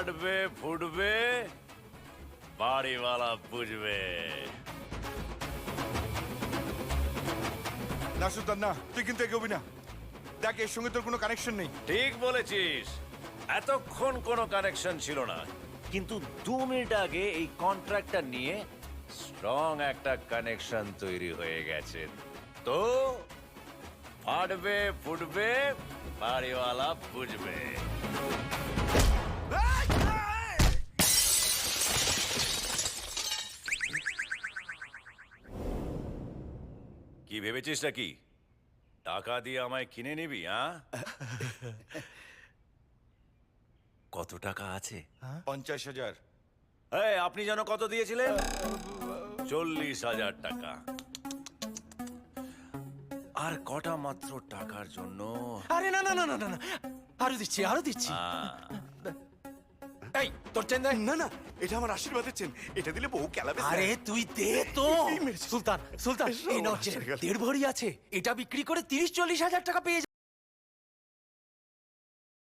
ফাটবে ফুটবে বাড়িওয়ালা বুঝবে না সুলতান না তুই কিন্তু এগোবি না দেখ এর সঙ্গে তোর কোনো কানেকশন নেই ঠিক বলেছিস এতক্ষণ কোনো কানেকশন ছিল না কিন্তু দু মিনিট আগে এই কন্ট্রাক্টটা নিয়ে স্ট্রং একটা কানেকশন তৈরি হয়ে গেছে তো ফাটবে ফুটবে বাড়িওয়ালা বুঝবে কি ভেবেছিস কি টাকা দিয়ে আমায় কিনে নিবি হ্যাঁ কত টাকা আছে? পঞ্চাশ হাজার। এই আপনি যেন কত দিয়েছিলেন? চল্লিশ হাজার টাকা। আর কটা মাত্র টাকার জন্য? আরে না না না না না না। আরও দিচ্ছি আরও দিচ্ছি। এই তোর চেন দেয়? না না এটা আমার আশীর্বাদের চেন। এটা দিলে বউ কেলাবে আরে তুই দে তো। সুলতান সুলতান এই নাও চেন। দেড় ভরি আছে। এটা বিক্রি করে তিরিশ চল্লিশ হাজার টাকা পেয়ে